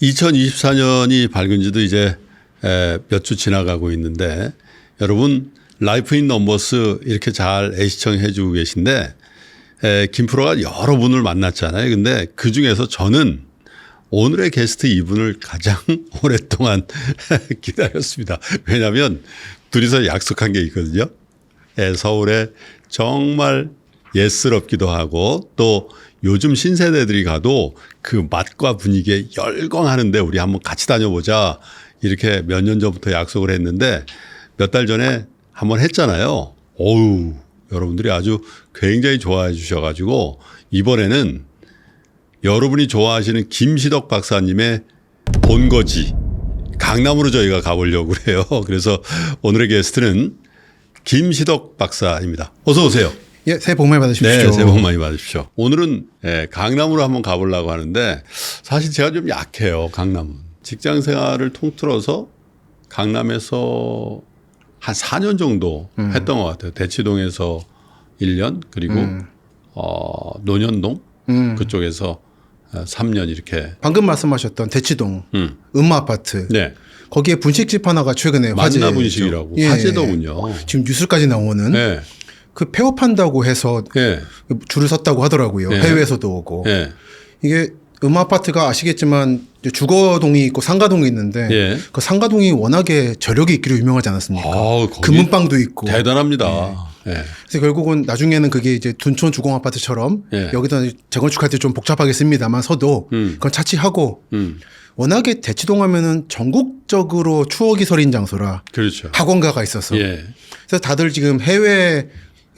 2024년이 밝은 지도 이제 몇 주 지나가고 있는데 여러분 라이프 인 넘버스 이렇게 잘 애시청해 주고 계신데 에, 김프로가 여러 분을 만났잖아요. 근데 그 중에서 저는 오늘의 게스트 이분을 가장 오랫동안 기다렸습니다. 왜냐하면 둘이서 약속한 게 있거든요. 예, 서울에 정말 예스럽기도 하고 또 요즘 신세대들이 가도 그 맛과 분위기에 열광하는데 우리 한번 같이 다녀보자 이렇게 몇 년 전부터 약속을 했는데 몇 달 전에 한번 했잖아요. 어우 여러분들이 아주 굉장히 좋아해 주셔가지고 이번에는 여러분이 좋아하시는 김시덕 박사님의 본거지 강남으로 저희가 가보려고 그래요. 그래서 오늘의 게스트는 김시덕 박사입니다. 어서 오세요. 예, 새해 복 많이 받으십시오. 네, 새해 복 많이 받으십시오. 오늘은 예, 강남으로 한번 가보려고 하는데 사실 제가 좀 약해요. 강남은 직장 생활을 통틀어서 강남에서 한 4년 정도 음. 했던 것 같아요. 대치동에서 1년 그리고 어, 논현동 음. 그쪽에서 어, 3년 이렇게. 방금 말씀하셨던 대치동 음. 음마 아파트 네. 거기에 분식집 하나가 최근에 화제 만나 분식이라고 화제더군요. 지금 뉴스까지 나오는 네. 그 폐업한다고 해서 네. 줄을 섰다고 하더라고요. 네. 해외에서도 오고 네. 이게 음마 아파트가 아시겠지만 주거동이 있고 상가동이 있는데 예. 그 상가동이 워낙에 저력이 있기로 유명하지 않았습니까? 거기 금은방도 있고 대단합니다. 네. 그래서 결국은 나중에는 그게 이제 둔촌 주공 아파트처럼 예. 여기다 재건축할 때 좀 복잡하겠습니다만 서도 음. 그건 차치하고 음. 워낙에 대치동 하면은 전국적으로 추억이 서린 장소라 그렇죠. 학원가가 있어서 예. 그래서 다들 지금 해외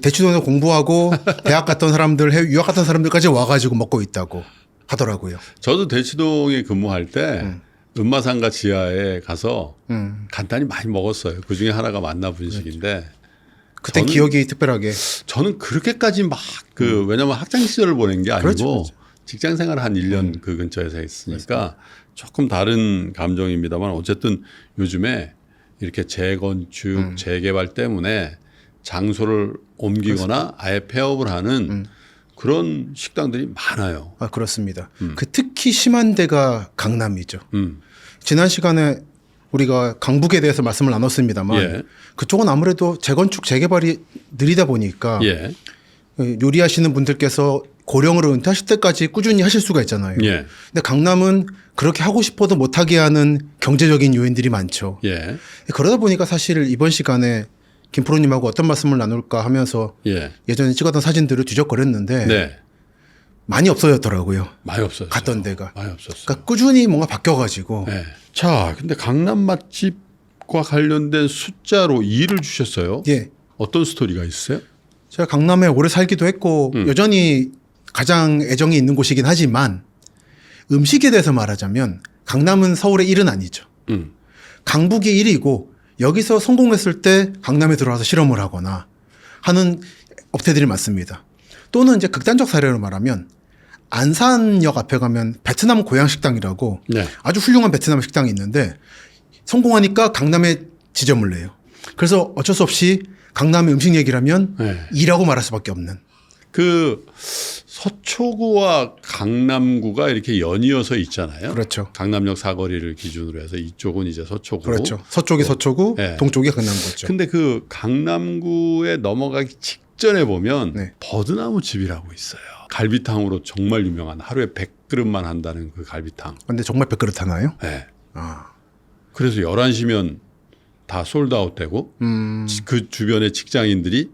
대치동에서 공부하고 대학 갔던 사람들 해외 유학 갔던 사람들까지 와가지고 먹고 있다고 하더라고요. 저도 대치동에 근무할 때 음 마상가 지하에 가서 음. 간단히 많이 먹었어요. 그 중에 하나가 만나 분식인데 그때 저는- 기억이 특별하게 저는 그렇게까지 막그 왜냐면 학창 시절을 보낸 게 아니고 그렇죠, 그렇죠. 직장 생활 한 1년 그 근처에서 했으니까 조금 다른 감정입니다만 어쨌든 요즘에 이렇게 재건축, 재개발 때문에 장소를 옮기거나 아예 폐업을 하는 그런 식당들이 많아요. 아 그렇습니다. 그 특히 심한 데가 강남이죠. 음. 지난 시간에 우리가 강북에 대해서 말씀을 나눴습니다만 예. 그쪽은 아무래도 재건축 재개발이 느리다 보니까 예. 요리하시는 분들께서 고령으로 은퇴하실 때까지 꾸준히 하실 수가 있잖아요. 예. 근데 강남은 그렇게 하고 싶어도 못하게 하는 경제적인 요인들이 많죠. 예. 그러다 보니까 사실 이번 시간에 김프로님하고 어떤 말씀을 나눌까 하면서 예. 예전에 찍었던 사진들을 뒤적거렸는데 네. 많이 없어졌더라고요. 많이 없었어요. 갔던 데가. 많이 없었어요. 그러니까 꾸준히 뭔가 바뀌어가지고 네. 자, 근데 강남 맛집과 관련된 숫자로 2를 주셨어요. 예, 어떤 스토리가 있어요? 제가 강남에 오래 살기도 했고 음. 여전히 가장 애정이 있는 곳이긴 하지만 음식에 대해서 말하자면 강남은 서울의 일은 아니죠. 음. 강북이 1위고 여기서 성공했을 때 강남에 들어와서 실험을 하거나 하는 업체들이 많습니다. 또는 이제 극단적 사례로 말하면 안산역 앞에 가면 베트남 고향 식당이라고 네. 아주 훌륭한 베트남 식당이 있는데 성공하니까 강남에 지점을 내요. 그래서 어쩔 수 없이 강남의 음식 얘기를 하면 네. 이라고 말할 수밖에 없는. 그 서초구와 강남구가 이렇게 연이어서 있잖아요. 그렇죠. 강남역 사거리를 기준으로 해서 이쪽은 이제 서초구. 그렇죠. 서쪽이 서초구, 네. 동쪽이 강남구죠. 근데 그 강남구에 넘어가기 직전에 보면 네. 버드나무 집이라고 있어요. 갈비탕으로 정말 유명한 하루에 100그릇만 한다는 그 갈비탕. 근데 정말 백그릇 하나요? 네. 아, 그래서 11시면 다 솔드아웃 되고 음, 그 주변의 직장인들이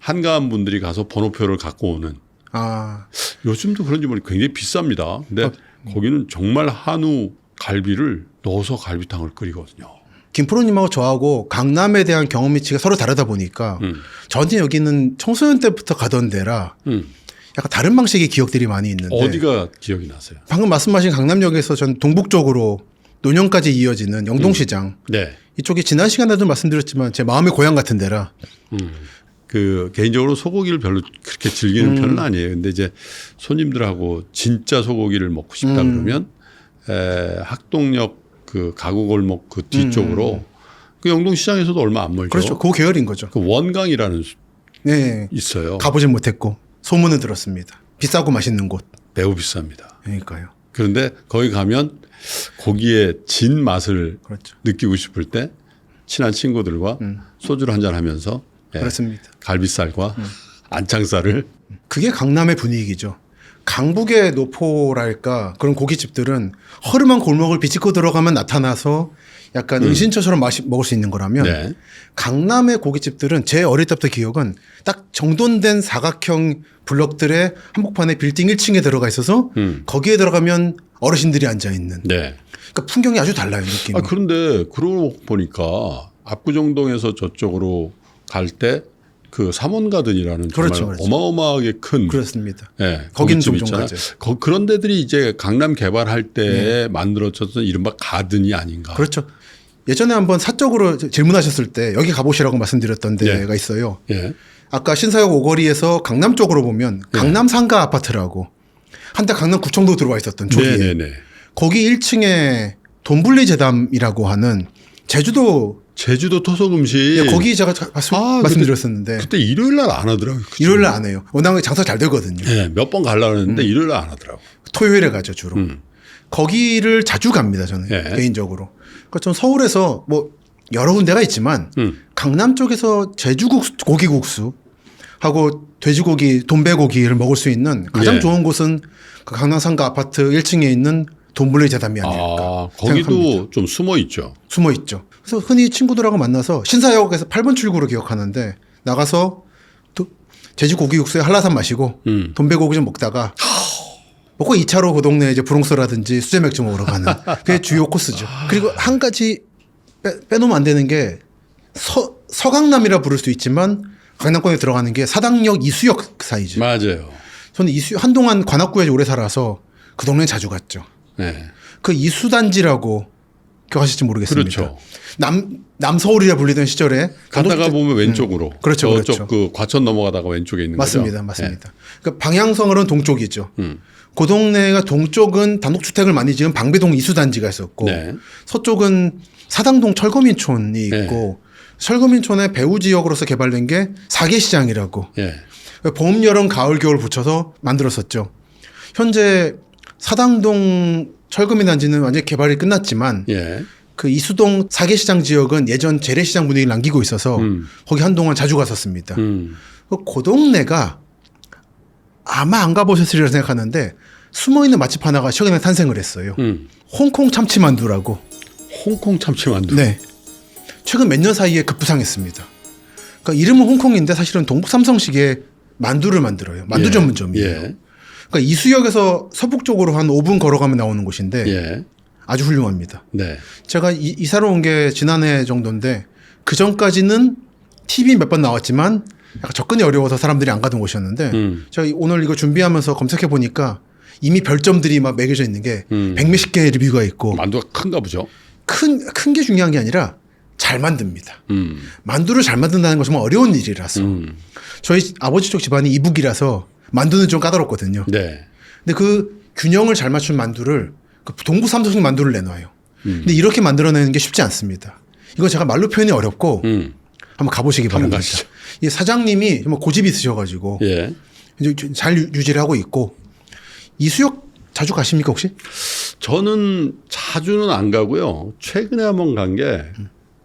한가한 분들이 가서 번호표를 갖고 오는 아, 요즘도 그런지 모르겠는데 굉장히 비쌉니다. 근데 거기는 정말 한우 갈비를 넣어서 갈비탕을 끓이거든요. 김프로님하고 저하고 강남에 대한 경험 미치가 서로 다르다 보니까 음. 저한테 여기는 청소년 때부터 가던 데라 음. 약간 다른 방식의 기억들이 많이 있는데 어디가 기억이 나세요? 방금 말씀하신 강남역에서 전 동북 쪽으로 논현까지 이어지는 영동시장 네. 이쪽이 지난 시간에도 말씀드렸지만 제 마음의 고향 같은 데라 음. 그 개인적으로 소고기를 별로 그렇게 즐기는 편은 아니에요. 근데 이제 손님들하고 진짜 소고기를 먹고 싶다 그러면 에, 학동역 그 가구 골목 그 뒤쪽으로 그 영동시장에서도 얼마 안 멀죠. 그렇죠. 그 계열인 거죠. 그 원강이라는 수- 네. 있어요. 가보진 못했고 소문은 들었습니다. 비싸고 맛있는 곳. 매우 비쌉니다. 그러니까요. 그런데 거기 가면 고기의 진 맛을 그렇죠. 느끼고 싶을 때 친한 친구들과 소주를 한잔 하면서 예, 음. 그렇습니다. 음. 갈비살과 안창살을 그게 강남의 분위기죠. 강북의 노포랄까 그런 고깃집들은 허름한 골목을 비집고 들어가면 나타나서 약간 은신처처럼 마시, 먹을 수 있는 거라면 네. 강남의 고깃집들은 제 어릴 때부터 기억은 딱 정돈된 사각형 블럭들의 한복판에 빌딩 1층에 들어가 있어서 음. 거기에 들어가면 어르신들이 앉아 있는 네. 그러니까 풍경이 아주 달라요 느낌이. 아, 그런데 그러고 보니까 압구정동에서 저쪽으로 갈 때 그 삼원 가든이라는 그렇죠, 정말 그렇죠. 어마어마하게 큰 그렇습니다. 예, 거기는 고깃집 종종 있잖아요. 가죠. 거- 그런 데들이 이제 강남 개발할 때 만들어졌던 이른바 가든이 아닌가. 그렇죠. 예전에 한번 사적으로 질문하셨을 때 여기 가보시라고 말씀드렸던 네. 데가 있어요. 예. 아까 신사역 오거리에서 강남 쪽으로 보면 네. 강남 상가 아파트라고 한때 강남 구청도 들어와 있었던 조기에 네네네. 거기 1층에 돈불리 재담이라고 하는 제주도 제주도 토속 음식. 예, 거기 제가 자- 말씀, 아, 말씀드렸었는데 그때 일요일 날 안 하더라고요. 그쵸? 일요일 날 안 해요. 워낙 장사 잘 되거든요. 예, 몇 번 가려고 했는데 일요일 날 안 하더라고. 토요일에 가죠 주로. 음. 거기를 자주 갑니다 저는 예. 개인적으로. 그러니까 전 서울에서 뭐 여러 군데가 있지만 음. 강남 쪽에서 제주국수 고기국수 하고 돼지고기 돈배고기를 먹을 수 있는 가장 예. 좋은 곳은 그 강남 상가 아파트 1층에 있는 돈불리 재담이 아닐까 아, 생각합니다. 거기도 좀 숨어 있죠. 숨어 있죠. 그래서 흔히 친구들하고 만나서 신사역에서 8번 출구로 기억하는데 나가서 또 돼지고기국수에 한라산 마시고 음. 돈배고기 좀 먹다가 먹고 2차로 그 동네 이제 브롱스라든지 수제 맥주 먹으러 가는 그게 주요 코스죠. 그리고 한 가지 빼, 빼놓으면 안 되는 게 서, 서강남이라 부를 수 있지만 강남권에 들어가는 게 사당역 이수역 사이죠. 맞아요. 저는 이수 한동안 관악구에 오래 살아서 그 동네 에 자주 갔죠. 네. 그 이수단지라고 기억하실지 모르겠습니다. 그렇죠. 남 남서울이라 불리던 시절에 가다가 보면 왼쪽으로. 그렇죠, 저쪽 그렇죠. 그 과천 넘어가다가 왼쪽에 있는 맞습니다, 거죠. 맞습니다. 그러니까 방향성으로는 동쪽이죠. 음. 그 동네가 동쪽은 단독주택을 많이 지은 방배동 이수단지가 있었고 네. 서쪽은 사당동 철거민촌이 네. 있고 철거민촌의 배후 지역으로서 개발된 게 사계시장이라고 예. 봄, 여름, 가을, 겨울 붙여서 만들었었죠. 현재 사당동 철거민 단지는 완전히 개발이 끝났지만 예. 그 이수동 사계시장 지역은 예전 재래시장 분위기를 남기고 있어서 음. 거기 한동안 자주 갔었습니다. 음. 그- 그 동네가 아마 안 가보셨으리라 생각하는데 숨어있는 맛집 하나가 최근에 탄생을 했어요. 음. 홍콩 참치만두라고. 홍콩 참치만두. 네. 최근 몇 년 사이에 급부상했습니다. 그러니까 이름은 홍콩인데 사실은 동북 삼성식의 만두를 만들어요. 만두 예. 전문점이에요. 예. 그러니까 이수역에서 서북 쪽으로 한 5분 걸어가면 나오는 곳인데 예. 아주 훌륭합니다. 네. 제가 이, 이사로 온 게 지난해 정도인데 그 전까지는 TV 몇 번 나왔지만 약간 접근이 어려워서 사람들이 안 가던 곳이었는데 음. 제가 이- 오늘 이거 준비하면서 검색해 보니까 이미 별점들이 막 매겨져 있는 게 음. 백몇십 개의 리뷰가 있고 만두가 큰가 보죠. 큰 큰 게 중요한 게 아니라 잘 만듭니다. 음. 만두를 잘 만든다는 것은 정말 어려운 일이라서 음. 저희 아버지 쪽 집안이 이북이라서 만두는 좀 까다롭거든요. 네. 근데 그 균형을 잘 맞춘 만두를 그 동부 삼성식 만두를 내놔요. 음. 근데 이렇게 만들어내는 게 쉽지 않습니다. 이건 제가 말로 표현이 어렵고 음. 한번 가보시기 한번 바랍니다. 가시죠. 이 사장님이 정말 고집이 있으셔가지고 예. 이제 잘 유- 유지를 하고 있고 이수역 자주 가십니까 혹시? 저는 자주는 안 가고요. 최근에 한번 간게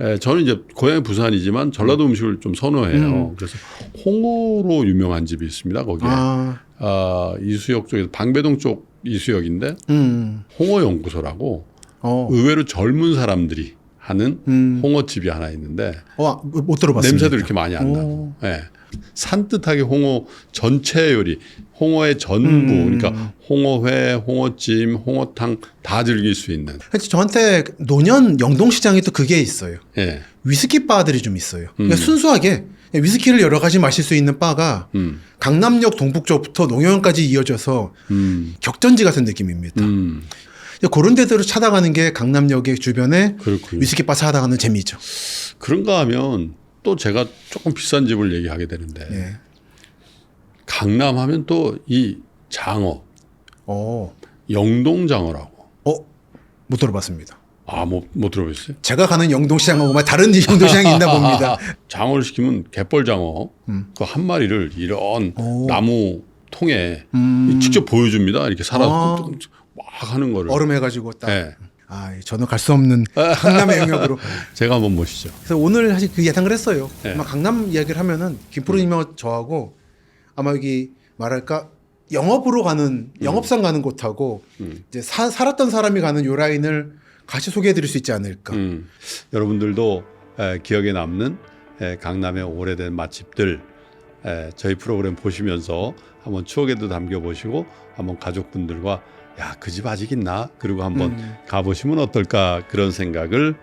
에, 저는 이제 고향이 부산이지만 전라도 음식을 좀 선호해요. 그래서 홍어로 유명한 집이 있습니다. 거기에 아. 아, 이수역 쪽에서 방배동 쪽 이수역인데 음, 홍어 연구소라고 어, 의외로 젊은 사람들이 하는 음, 홍어집이 하나 있는데 어, 못 들어봤습니다. 냄새도 이렇게 많이 안 나고 예. 산뜻하게 홍어 전체 요리 홍어의 전부 음. 그러니까 홍어회 홍어찜 홍어탕 다 즐길 수 있는 저한테 노년 영동시장에 또 그게 있어요. 예. 위스키 바들이 좀 있어요. 그러니까 음. 순수하게 위스키를 여러 가지 마실 수 있는 바가 음. 강남역 동북쪽부터 농영까지 이어져서 음. 격전지 같은 느낌입니다. 음. 그런 데들을 찾아가는 게 강남역의 주변에 그렇군요. 위스키 바 찾아가는 재미죠. 그런가 하면 또 제가 조금 비싼 집을 얘기하게 되는데 예. 강남 하면 또 이 장어 어, 영동장어라고 어, 못 들어봤습니다. 아 못 못 들어보셨어요? 제가 가는 영동시장하고 막 다른 영동시장이 있나 봅니다. 장어를 시키면 갯벌장어 음. 그 한 마리를 이런 오. 나무 통에 음. 직접 보여줍니다. 이렇게 살아서 아. 막 하는 거를. 얼음 해가지고 딱. 네. 아, 저는 갈 수 없는 강남의 영역으로. 제가 한번 모시죠. 그래서 오늘 사실 그 예상을 했어요. 네. 아마 강남 이야기를 하면은 김프로님하고 저하고 아마 여기 말할까 영업으로 가는 영업상 가는 곳하고 이제 사, 살았던 사람이 가는 요 라인을 같이 소개해드릴 수 있지 않을까. 음, 여러분들도 에, 기억에 남는 에, 강남의 오래된 맛집들 에, 저희 프로그램 보시면서 한번 추억에도 담겨 보시고 한번 가족분들과 야 그 집 아직 있나 그리고 한번 음. 가보시면 어떨까 그런 생각을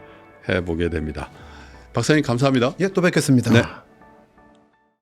해보게 됩니다. 박사님 감사합니다. 예, 또 뵙겠습니다. 네.